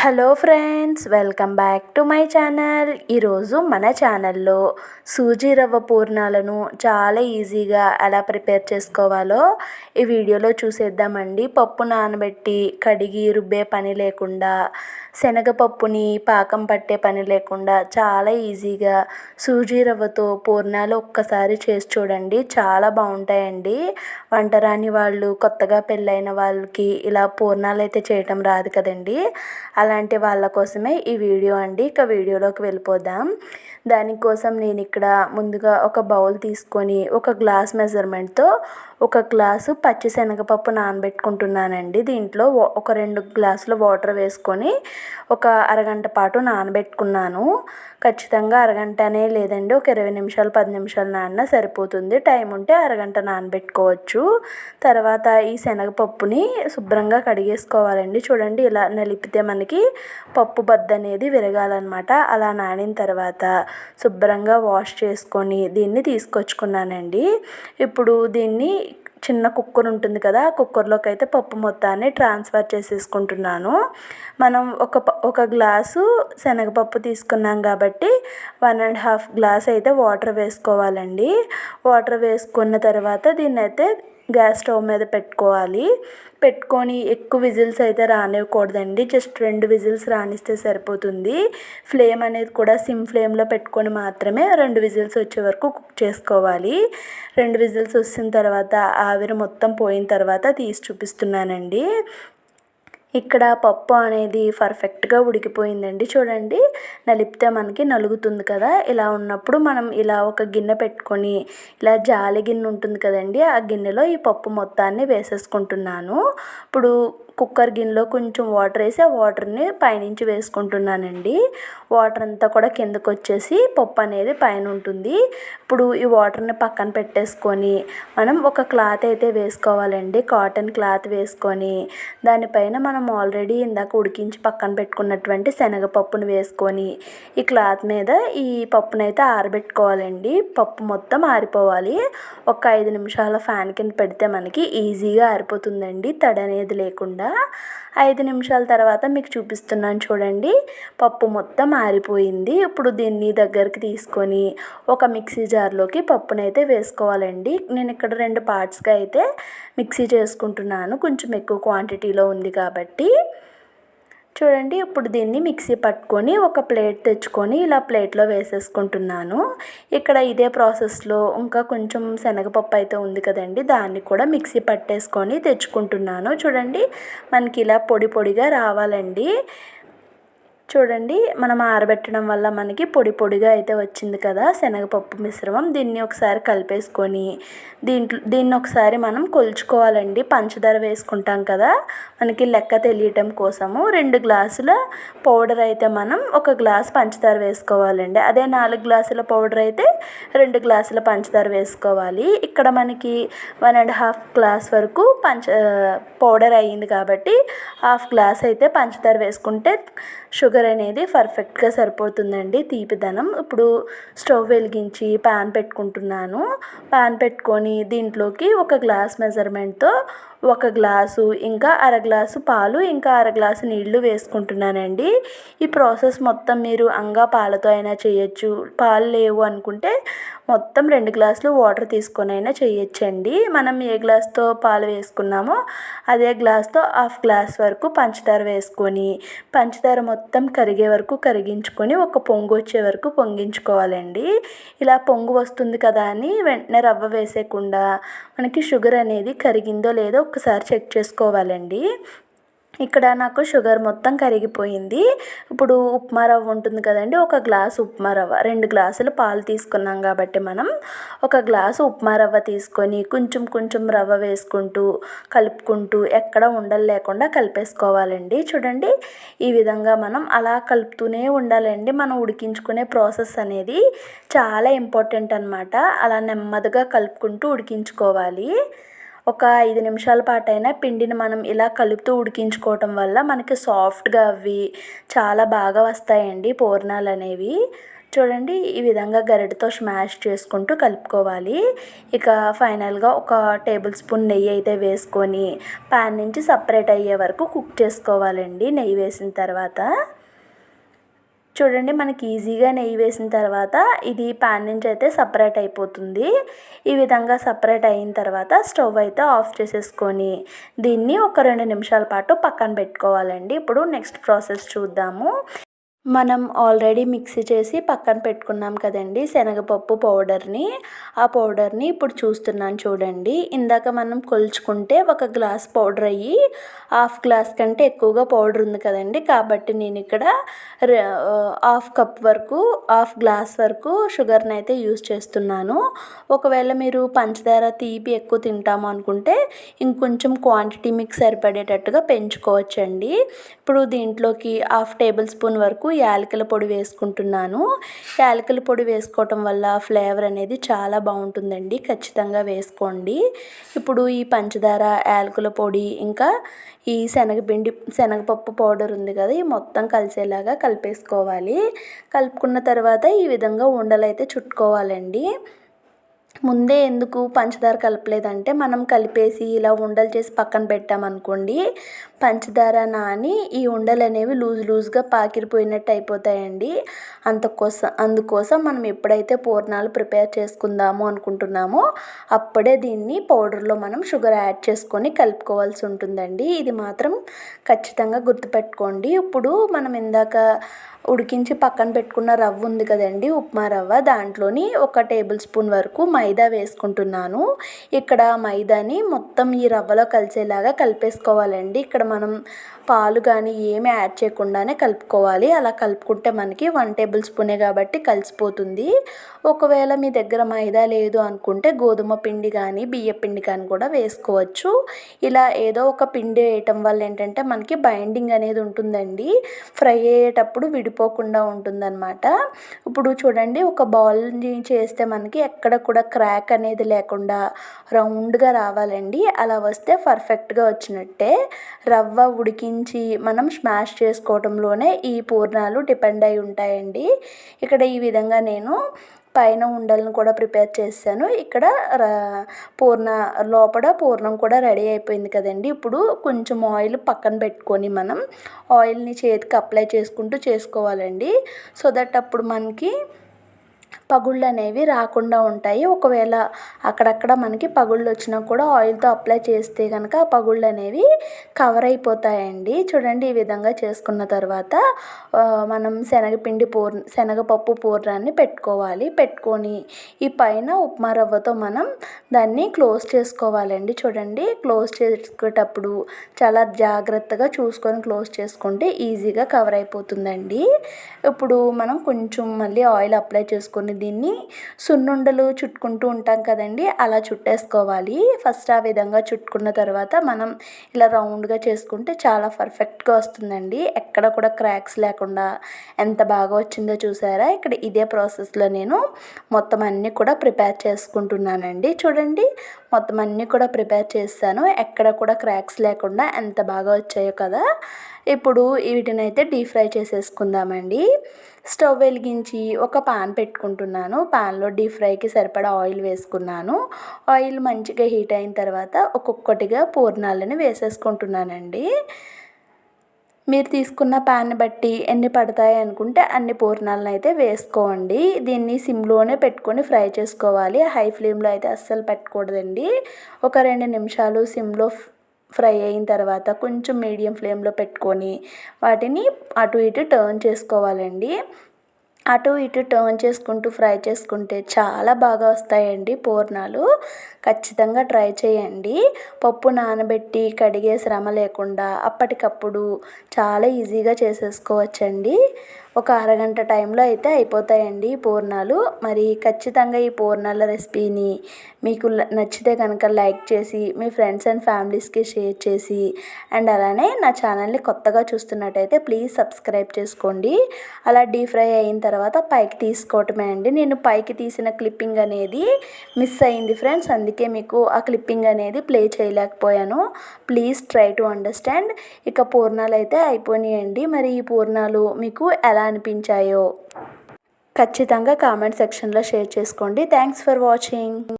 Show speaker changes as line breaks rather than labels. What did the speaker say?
Hello friends welcome back to my channel. ఈరోజు మన ఛానల్లో సూజీ రవ్వ పూర్ణాలను చాలా ఈజీగా ఎలా ప్రిపేర్ చేసుకోవాలో ఈ వీడియోలో చూసేద్దామండి. పప్పు నానబెట్టి కడిగి రుబ్బే పని లేకుండా శనగపప్పుని పాకం పట్టే పని లేకుండా చాలా ఈజీగా సూజీ రవ్వతో పూర్ణాలు ఒక్కసారి చేసి చూడండి. చాలా బాగుంటాయండి. వంటరాని వాళ్ళు కొత్తగా పెళ్ళైన వాళ్ళకి ఇలా పూర్ణాలు అయితే చేయటం రాదు కదండి. అలాంటి వాళ్ళ కోసమే ఈ వీడియో అండి. ఇక వీడియోలోకి వెళ్ళిపోదాం. దానికోసం నేను ఇక్కడ ముందుగా ఒక బౌల్ తీసుకొని ఒక గ్లాస్ మెజర్మెంట్తో ఒక గ్లాసు పచ్చిశనగపప్పు నానబెట్టుకుంటున్నానండి. దీంట్లో ఒక రెండు గ్లాసులు వాటర్ వేసుకొని ఒక అరగంట పాటు నానబెట్టుకున్నాను. ఖచ్చితంగా అరగంటనే లేదండి. ఒక ఇరవై నిమిషాలు పది నిమిషాలు నానినా సరిపోతుంది. టైం ఉంటే అరగంట నానబెట్టుకోవచ్చు. తర్వాత ఈ శనగపప్పుని శుభ్రంగా కడిగేసుకోవాలండి. చూడండి ఇలా నలిపితే మనకి పప్పు బద్ద అనేది విరగాలన్నమాట. అలా నానిన తర్వాత శుభ్రంగా వాష్ చేసుకొని దీన్ని తీసుకొచ్చుకున్నానండి. ఇప్పుడు దీన్ని చిన్న కుక్కర్ ఉంటుంది కదా ఆ కుక్కర్లోకి అయితే పప్పు మొత్తాన్ని ట్రాన్స్ఫర్ చేసేసుకుంటున్నాను. మనం ఒక ఒక గ్లాసు శనగపప్పు తీసుకున్నాం కాబట్టి వన్ అండ్ హాఫ్ గ్లాస్ అయితే వాటర్ వేసుకోవాలండి. వాటర్ వేసుకున్న తర్వాత దీన్ని అయితే గ్యాస్ స్టవ్ మీద పెట్టుకోవాలి. పెట్టుకొని ఎక్కువ విజిల్స్ అయితే రానివ్వకూడదండి. జస్ట్ రెండు విజిల్స్ రానిస్తే సరిపోతుంది. ఫ్లేమ్ అనేది కూడా సిమ్ ఫ్లేమ్లో పెట్టుకొని మాత్రమే రెండు విజిల్స్ వచ్చే వరకు కుక్ చేసుకోవాలి. రెండు విజిల్స్ వచ్చిన తర్వాత ఆవిరి మొత్తం పోయిన తర్వాత తీసి చూపిస్తున్నానండి. ఇక్కడ పప్పు అనేది పర్ఫెక్ట్గా ఉడికిపోయిందండి. చూడండి నలిపితే మనకి నలుగుతుంది కదా. ఇలా ఉన్నప్పుడు మనం ఇలా ఒక గిన్నె పెట్టుకొని ఇలా జాలి గిన్నె ఉంటుంది కదండి ఆ గిన్నెలో ఈ పప్పు మొత్తాన్ని వేసేసుకుంటున్నాను. ఇప్పుడు కుక్కర్ గిన్నెలో కొంచెం వాటర్ వేసి ఆ వాటర్ని పైనుంచి వేసుకుంటున్నానండి. వాటర్ అంతా కూడా కిందకు వచ్చేసి పప్పు అనేది పైన ఉంటుంది ఇప్పుడు ఈ వాటర్ని పక్కన పెట్టేసుకొని మనం ఒక క్లాత్ అయితే వేసుకోవాలండి. కాటన్ క్లాత్ వేసుకొని దానిపైన మనం ఆల్రెడీ ఇందాక ఉడికించి పక్కన పెట్టుకున్నటువంటి శనగపప్పును వేసుకొని ఈ క్లాత్ మీద ఈ పప్పునైతే ఆరబెట్టుకోవాలండి. పప్పు మొత్తం ఆరిపోవాలి. ఒక ఐదు నిమిషాల ఫ్యాన్ కింద పెడితే మనకి ఈజీగా ఆరిపోతుందండి. తడి అనేది లేకుండా ఐదు నిమిషాల తర్వాత మీకు చూపిస్తున్నాను చూడండి. పప్పు మొత్తం ఆరిపోయింది. ఇప్పుడు దీన్ని దగ్గరికి తీసుకొని ఒక మిక్సీ జార్లోకి పప్పునైతే వేసుకోవాలండి. నేను ఇక్కడ రెండు పార్ట్స్గా అయితే మిక్సీ చేసుకుంటున్నాను. కొంచెం ఎక్కువ క్వాంటిటీలో ఉంది కాబట్టి. చూడండి ఇప్పుడు దీన్ని మిక్సీ పట్టుకొని ఒక ప్లేట్ తెచ్చుకొని ఇలా ప్లేట్లో వేసేసుకుంటున్నాను. ఇక్కడ ఇదే ప్రాసెస్లో ఇంకా కొంచెం శనగపప్పు అయితే ఉంది కదండి దాన్ని కూడా మిక్సీ పట్టేసుకొని తెచ్చుకుంటున్నాను. చూడండి మనకి ఇలా పొడి పొడిగా రావాలండి. చూడండి మనం ఆరబెట్టడం వల్ల మనకి పొడి పొడిగా అయితే వచ్చింది కదా శనగపప్పు మిశ్రమం. దీన్ని ఒకసారి కలిపేసుకొని దీంట్లో దీన్ని ఒకసారి మనం కొలుచుకోవాలండి. పంచదార వేసుకుంటాం కదా మనకి లెక్క తెలియటం కోసము రెండు గ్లాసుల పౌడర్ అయితే మనం ఒక గ్లాస్ పంచదార వేసుకోవాలండి. అదే నాలుగు గ్లాసుల పౌడర్ అయితే రెండు గ్లాసుల పంచదార వేసుకోవాలి. ఇక్కడ మనకి వన్ అండ్ హాఫ్ గ్లాస్ వరకు పంచ పౌడర్ అయ్యింది కాబట్టి హాఫ్ గ్లాస్ అయితే పంచదార వేసుకుంటే షుగర్ అనేది పర్ఫెక్ట్గా సరిపోతుందండి తీపిదనం. ఇప్పుడు స్టవ్ వెలిగించి ప్యాన్ పెట్టుకుంటున్నాను. ప్యాన్ పెట్టుకొని దీంట్లోకి ఒక గ్లాస్ మెజర్మెంట్తో ఒక గ్లాసు ఇంకా అర గ్లాసు పాలు ఇంకా అర గ్లాసు నీళ్ళు వేసుకుంటున్నానండి. ఈ ప్రాసెస్ మొత్తం మీరు అంగా పాలతో అయినా చేయొచ్చు. పాలు లేవు అనుకుంటే మొత్తం రెండు గ్లాసులు వాటర్ తీసుకొని అయినా చేయొచ్చండి. మనం ఏ గ్లాస్తో పాలు వేసుకున్నామో అదే గ్లాస్తో హాఫ్ గ్లాస్ వరకు పంచదార వేసుకొని పంచదార మొత్తం కరిగే వరకు కరిగించుకొని ఒక పొంగు వచ్చే వరకు పొంగించుకోవాలండి. ఇలా పొంగు వస్తుంది కదా అని వెంటనే రవ్వ వేసేయకుండా మనకి షుగర్ అనేది కరిగిందో లేదో ఒకసారి చెక్ చేసుకోవాలండి. ఇక్కడ నాకు షుగర్ మొత్తం కరిగిపోయింది. ఇప్పుడు ఉప్మా రవ్వ ఉంటుంది కదండి ఒక గ్లాసు ఉప్మా రవ్వ. రెండు గ్లాసులు పాలు తీసుకున్నాం కాబట్టి మనం ఒక గ్లాసు ఉప్మా రవ్వ తీసుకొని కొంచెం కొంచెం రవ్వ వేసుకుంటూ కలుపుకుంటూ ఎక్కడ ఉండలు లేకుండా కలిపేసుకోవాలండి. చూడండి ఈ విధంగా మనం అలా కలుపుతూనే ఉండాలండి. మనం ఉడికించుకునే ప్రాసెస్ అనేది చాలా ఇంపార్టెంట్ అనమాట అలా నెమ్మదిగా కలుపుకుంటూ ఉడికించుకోవాలి. ఒక ఐదు నిమిషాల పాటైనా పిండిని మనం ఇలా కలుపుతూ ఉడికించుకోవటం వల్ల మనకి సాఫ్ట్గా అవి చాలా బాగా వస్తాయండి పూర్ణాలు అనేవి. చూడండి ఈ విధంగా గరిటతో స్మాష్ చేసుకుంటూ కలుపుకోవాలి. ఇక ఫైనల్గా ఒక టేబుల్ స్పూన్ నెయ్యి అయితే వేసుకొని ప్యాన్ నుంచి సపరేట్ అయ్యే వరకు కుక్ చేసుకోవాలండి నెయ్యి వేసిన తర్వాత. చూడండి మనకి ఈజీగా నెయ్యి వేసిన తర్వాత ఇది ప్యాన్ నుంచి అయితే సపరేట్ అయిపోతుంది. ఈ విధంగా సపరేట్ అయిన తర్వాత స్టవ్ అయితే ఆఫ్ చేసేసుకొని దీన్ని ఒక రెండు నిమిషాల పాటు పక్కన పెట్టుకోవాలండి. ఇప్పుడు నెక్స్ట్ ప్రాసెస్ చూద్దాము. మనం ఆల్రెడీ మిక్సీ చేసి పక్కన పెట్టుకున్నాం కదండి శనగపప్పు పౌడర్ని. ఆ పౌడర్ని ఇప్పుడు చూస్తున్నాను చూడండి. ఇందాక మనం కొలుచుకుంటే ఒక గ్లాస్ పౌడర్ అయ్యి హాఫ్ గ్లాస్ కంటే ఎక్కువగా పౌడర్ ఉంది కదండి. కాబట్టి నేను ఇక్కడ హాఫ్ కప్ వరకు హాఫ్ గ్లాస్ వరకు షుగర్ని అయితే యూస్ చేస్తున్నాను. ఒకవేళ మీరు పంచదార తీపి ఎక్కువ తింటాము అనుకుంటే ఇంకొంచెం క్వాంటిటీ మీకు సరిపడేటట్టుగా పెంచుకోవచ్చండి. ఇప్పుడు దీంట్లోకి హాఫ్ టేబుల్ స్పూన్ వరకు యాలకుల పొడి వేసుకుంటున్నాను. యాలకుల పొడి వేసుకోవటం వల్ల ఫ్లేవర్ అనేది చాలా బాగుంటుందండి. ఖచ్చితంగా వేసుకోండి. ఇప్పుడు ఈ పంచదార యాలకుల పొడి ఇంకా ఈ శనగపిండి శనగపప్పు పౌడర్ ఉంది కదా ఈ మొత్తం కలిసేలాగా కలిపేసుకోవాలి. కలుపుకున్న తర్వాత ఈ విధంగా ఉండలు అయితే చుట్టుకోవాలండి. ముందే ఎందుకు పంచదార కలపలేదంటే మనం కలిపేసి ఇలా ఉండలు చేసి పక్కన పెట్టామనుకోండి పంచదార నాని ఈ ఉండలు అనేవి లూజ్ లూజ్గా పాకిరిపోయినట్టు అయిపోతాయండి. అంతకోసం అందుకోసం మనం ఎప్పుడైతే పూర్ణాలు ప్రిపేర్ చేసుకుందాము అనుకుంటున్నామో అప్పుడే దీన్ని పౌడర్లో మనం షుగర్ యాడ్ చేసుకొని కలుపుకోవాల్సి ఉంటుందండి. ఇది మాత్రం ఖచ్చితంగా గుర్తుపెట్టుకోండి. ఇప్పుడు మనం ఇందాక ఉడికించి పక్కన పెట్టుకున్న రవ్వ ఉంది కదండి ఉప్మా రవ్వ దాంట్లోని ఒక టేబుల్ స్పూన్ వరకు మై మైదా వేసుకుంటున్నాను. ఇక్కడ మైదాని మొత్తం ఈ రవ్వలో కలిసేలాగా కలిపేసుకోవాలండి. ఇక్కడ మనం పాలు కానీ ఏమి యాడ్ చేయకుండానే కలుపుకోవాలి. అలా కలుపుకుంటే మనకి వన్ టేబుల్ స్పూనే కాబట్టి కలిసిపోతుంది. ఒకవేళ మీ దగ్గర మైదా లేదు అనుకుంటే గోధుమ పిండి కానీ బియ్య పిండి కానీ కూడా వేసుకోవచ్చు. ఇలా ఏదో ఒక పిండి వేయటం వల్ల ఏంటంటే మనకి బైండింగ్ అనేది ఉంటుందండి. ఫ్రై అయ్యేటప్పుడు విడిపోకుండా ఉంటుందన్నమాట. ఇప్పుడు చూడండి ఒక బౌల్ని చేస్తే మనకి ఎక్కడ కూడా క్రాక్ అనేది లేకుండా రౌండ్గా రావాలండి. అలా వస్తే పర్ఫెక్ట్గా వచ్చినట్టే. రవ్వ ఉడికించి మనం స్మాష్ చేసుకోవడంలోనే ఈ పూర్ణాలు డిపెండ్ అయి ఉంటాయండి. ఇక్కడ ఈ విధంగా నేను పైన ఉండలను కూడా ప్రిపేర్ చేశాను. ఇక్కడ పూర్ణ లోపల పూర్ణం కూడా రెడీ అయిపోయింది కదండి. ఇప్పుడు కొంచెం ఆయిల్ పక్కన పెట్టుకొని మనం ఆయిల్ని చేతికి అప్లై చేసుకుంటూ చేసుకోవాలండి. సో దట్ అప్పుడు మనకి పగుళ్ళు అనేవి రాకుండా ఉంటాయి. ఒకవేళ అక్కడక్కడ మనకి పగుళ్ళు వచ్చినా కూడా ఆయిల్తో అప్లై చేస్తే కనుక ఆ పగుళ్ళు అనేవి కవర్ అయిపోతాయండి చూడండి ఈ విధంగా చేసుకున్న తర్వాత మనం శనగపిండి పూర్ శనగపప్పు పూర్ణాన్ని పెట్టుకోవాలి. పెట్టుకొని ఈ పైన ఉప్మా రవ్వతో మనం దాన్ని క్లోజ్ చేసుకోవాలండి. చూడండి క్లోజ్ చేసుకునేటప్పుడు చాలా జాగ్రత్తగా చూసుకొని క్లోజ్ చేసుకుంటే ఈజీగా కవర్ అయిపోతుందండి ఇప్పుడు మనం కొంచెం మళ్ళీ ఆయిల్ అప్లై చేసుకొని దీన్ని సున్నుండలు చుట్టుకుంటూ ఉంటాం కదండి అలా చుట్టేసుకోవాలి. ఫస్ట్ ఆ విధంగా చుట్టుకున్న తర్వాత మనం ఇలా రౌండ్గా చేసుకుంటే చాలా పర్ఫెక్ట్గా వస్తుందండి. ఎక్కడ కూడా క్రాక్స్ లేకుండా ఎంత బాగా వచ్చిందో చూసారా? ఇక్కడ ఇదే ప్రాసెస్లో నేను మొత్తం అన్నీ కూడా ప్రిపేర్ చేసుకుంటున్నానండి. చూడండి మొత్తం అన్నీ కూడా ప్రిపేర్ చేస్తాను. ఎక్కడ కూడా క్రాక్స్ లేకుండా ఎంత బాగా వచ్చాయో కదా. ఇప్పుడు వీటిని అయితే డీప్ ఫ్రై చేసేసుకుందామండి. స్టవ్ వెలిగించి ఒక పాన్ పెట్టుకుంటున్నాను. పాన్లో డీప్ ఫ్రైకి సరిపడా ఆయిల్ వేసుకున్నాను. ఆయిల్ మంచిగా హీట్ అయిన తర్వాత ఒక్కొక్కటిగా పూర్ణాలను వేసేసుకుంటున్నానండి. మీరు తీసుకున్న ప్యాన్ బట్టి ఎన్ని పడతాయి అనుకుంటే అన్ని పూర్ణాలను అయితే వేసుకోండి. దీన్ని సిమ్లోనే పెట్టుకొని ఫ్రై చేసుకోవాలి. హై ఫ్లేమ్లో అయితే అస్సలు పెట్టకూడదండి. ఒక రెండు నిమిషాలు సిమ్లో ఫ్రై అయిన తర్వాత కొంచెం మీడియం ఫ్లేమ్లో పెట్టుకొని వాటిని అటు ఇటు టర్న్ చేసుకోవాలండి. అటు ఇటు టర్న్ చేసుకుంటూ ఫ్రై చేసుకుంటే చాలా బాగా వస్తాయండి పూర్ణాలు. ఖచ్చితంగా ట్రై చేయండి. పప్పు నానబెట్టి కడిగే శ్రమ లేకుండా అప్పటికప్పుడు చాలా ఈజీగా చేసేసుకోవచ్చండి. ఒక అరగంట టైంలో అయితే అయిపోతాయండి పూర్ణాలు. మరి ఖచ్చితంగా ఈ పూర్ణాల రెసిపీని మీకు నచ్చితే కనుక లైక్ చేసి మీ ఫ్రెండ్స్ అండ్ ఫ్యామిలీస్కి షేర్ చేసి అండ్ అలానే నా ఛానల్ని కొత్తగా చూస్తున్నట్టయితే ప్లీజ్ సబ్స్క్రైబ్ చేసుకోండి. అలా డీప్ ఫ్రై అయిన తర్వాత పైకి తీసుకోవటమే అండి. నేను పైకి తీసిన క్లిప్పింగ్ అనేది మిస్ అయింది ఫ్రెండ్స్. అందుకే మీకు ఆ క్లిప్పింగ్ అనేది ప్లే చేయలేకపోయాను. Please try to understand. ఇక పూర్ణాలు అయితే అయిపోయినాయండి. మరి ఈ పూర్ణాలు మీకు ఎలా అనిపించాయో ఖచ్చితంగా కామెంట్ సెక్షన్లో షేర్ చేసుకోండి. Thanks for watching